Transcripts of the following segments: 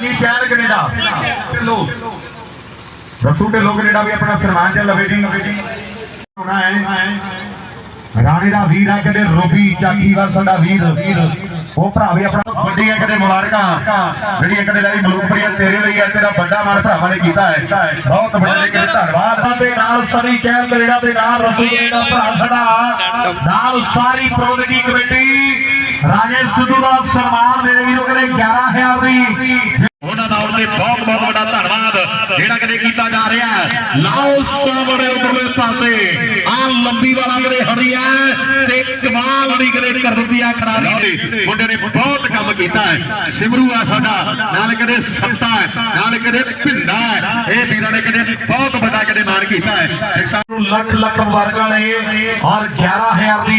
ਕੀ ਕਹਿਣ ਕੈਨੇਡਾ। ਲੋ ਰਸੂ ਢਿੱਲੋਂ ਕੈਨੇਡਾ ਵੀ ਆਪਣਾ ਸਨਮਾਨ ਚ ਲਵੇ ਜੀ। ਹੋਣਾ ਹੈ। ਰਾਣੇ ਦਾ ਵੀਰ ਹੈ ਕਦੇ ਰੋਬੀ ਚਾਕੀਵਾਲ ਸਾਡਾ ਵੀਰ ਵੀਰ। ਉਹ ਭਰਾ ਵੀ ਆਪਣਾ ਵੱਡੀਆਂ ਕਦੇ ਮੁਬਾਰਕਾਂ। ਜਿਹੜੀਆਂ ਕਦੇ ਲਈ ਮਲੂਕਪੁਰੀਆ ਤੇਰੇ ਲਈ ਹੈ ਤੇਰਾ ਵੱਡਾ ਮਾਣ ਭਰਾਵਾਂ ਨੇ ਕੀਤਾ ਹੈ। ਬਹੁਤ ਵੱਡੇ ਨੇ ਕਦੇ ਧੰਨਵਾਦ ਦੇ ਨਾਲ ਸਰੀ ਕਹਿਰ ਕੈਨੇਡਾ ਦੇ ਨਾਲ ਰਸੂਲ ਦਾ ਭਰਾ ਸਾਡਾ। ਨਾਲ ਸਾਰੀ ਪ੍ਰਬੰਧਕੀ ਕਮੇਟੀ ਰਾਜੇ ਸਿੱਧੂ ਦਾ ਸਨਮਾਨ ਮੇਰੇ ਵੀਰੋ ਕਦੇ 11000 ਦੀ। ਦਾ ਉਹਨੇ ਬਹੁਤ ਬਹੁਤ ਵੱਡਾ ਧੰਨਵਾਦ ਜਿਹੜਾ ਕਦੇ ਕੀਤਾ ਜਾ ਰਿਹਾ ਹੈ। ਲਾਓ ਸਾਹਮਣੇ ਉਪਰਲੇ ਪਾਸੇ ਆ ਲੰਬੀ ਵਾਲਾ ਕਦੇ ਹਰੀ ਹੈ ਤੇ ਕਮਾਲ ਹਰੀ ਕਦੇ ਕਰ ਦਿੱਤੀ ਆ ਖਰਾਬੀ ਦੀ ਮੁੰਡੇ ਨੇ ਬਹੁਤ ਕੰਮ ਕੀਤਾ ਹੈ। ਸਿਮਰੂ ਆ ਸਾਡਾ ਨਾਲ ਕਦੇ ਸੱਤਾ ਹੈ ਨਾਲ ਕਦੇ ਭਿੰਦਾ ਹੈ। ਇਹ ਵੀਰਾਂ ਨੇ ਕਦੇ ਬਹੁਤ ਵੱਡਾ ਕਦੇ ਮਾਰ ਕੀਤਾ ਹੈ। ਲੱਖ ਲੱਖ ਮੁਬਾਰਕਾਂ ਨੇ ਔਰ 11000 ਦੀ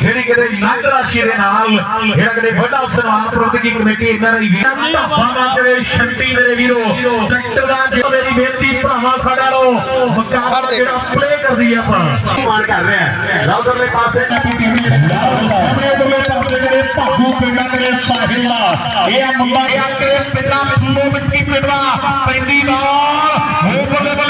ਜਿਹੜੀ ਕਦੇ ਨਗ ਰਾਸ਼ੀ ਦੇ ਨਾਲ ਜਿਹੜਾ ਕਦੇ ਵੱਡਾ ਸਨਮਾਨ ਪ੍ਰਬੰਧਕੀ ਕਮੇਟੀ ਇਹਨਾਂ ਦੀ ਵੀਰਾਂ ਨੂੰ ਧੱਫਾ ਕਰੇ ਸ਼ਕਤੀ ਮੇਰੇ ਵੀਰੋ ਡਾਕਟਰ ਦਾ ਜੋ ਮੇਰੀ ਬੇਨਤੀ ਭਰਾਵਾ ਸਾਡਾ ਨੂੰ ਮੁਕਾਬਲਾ ਜਿਹੜਾ ਪਲੇ ਕਰਦੀ ਹੈ ਆਪਾਂ। ਮਾਰ ਕਰ ਰਿਹਾ ਹੈ। ਲਓ ਪਾਸੇ ਆਪਣੇ ਦੋਵੇਂ ਪਾਸੇ ਜਿਹੜੇ ਭਾਗੂ ਪਿੰਡਾਂ ਦੇ ਸਾਹਿਲ ਦਾ ਇਹ ਆ ਮੁੰਡਾ ਆ ਕੇ ਪਿੰਡਾਂ ਫੁੱਲੋ ਮਿੱਟੀ ਪਿੰਡਵਾ ਪੈਂਦੀ ਦਾ ਹੋ ਬੱਲੇ ਬੱਲੇ ਬੱਲੇ ਬੱਲੇ।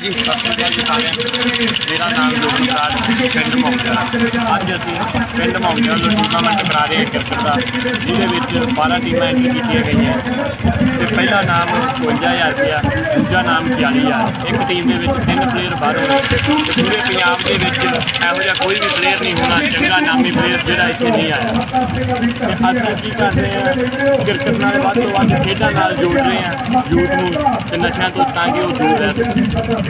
ਅਮਰ ਵਿੱਚ ਕੋਲੇ ਮੇਰਾ ਨਾਮ ਜੋਗੀ ਪਿੰਡ ਮੌਜਾ। ਅੱਜ ਅਸੀਂ ਪਿੰਡ ਮੌਜਾ ਨੂੰ ਟੂਰਨਾਮੈਂਟ ਕਰਾ ਰਹੇ ਹਾਂ ਕ੍ਰਿਕਟ ਦਾ, ਜਿਹਦੇ ਵਿੱਚ 12 ਟੀਮਾਂ ਐਂਟਰੀ ਕੀਤੀਆਂ ਗਈਆਂ। ਤੇ ਪਹਿਲਾ ਨਾਮ 55000 ਰੁਪਇਆ, ਦੂਜਾ ਨਾਮ 40000 ਇੱਕ ਟੀਮ ਦੇ ਵਿੱਚ ਤਿੰਨ ਪਲੇਅਰ ਬਾਹਰੋਂ ਤੇ ਪੂਰੇ ਪੰਜਾਬ ਦੇ ਵਿੱਚ ਇਹੋ ਜਿਹਾ ਕੋਈ ਵੀ ਪਲੇਅਰ ਨਹੀਂ ਹੋਣਾ, ਚੰਗਾ ਨਾਮੀ ਪਲੇਅਰ ਜਿਹੜਾ ਇੱਥੇ ਨਹੀਂ ਆਇਆ। ਤੇ ਅਸੀਂ ਕੀ ਕਰ ਰਹੇ ਹਾਂ? ਕ੍ਰਿਕਟ ਨਾਲ ਵੱਧ ਤੋਂ ਵੱਧ ਖੇਡਾਂ ਨਾਲ ਜੋੜ ਰਹੇ ਹਾਂ, ਯੂਥ ਨੂੰ, ਤੇ ਨਸ਼ਿਆਂ ਤੋਂ ਤਾਂ ਕਿ ਉਹ ਦੂਰ ਰਹਿ ਸਕਣ।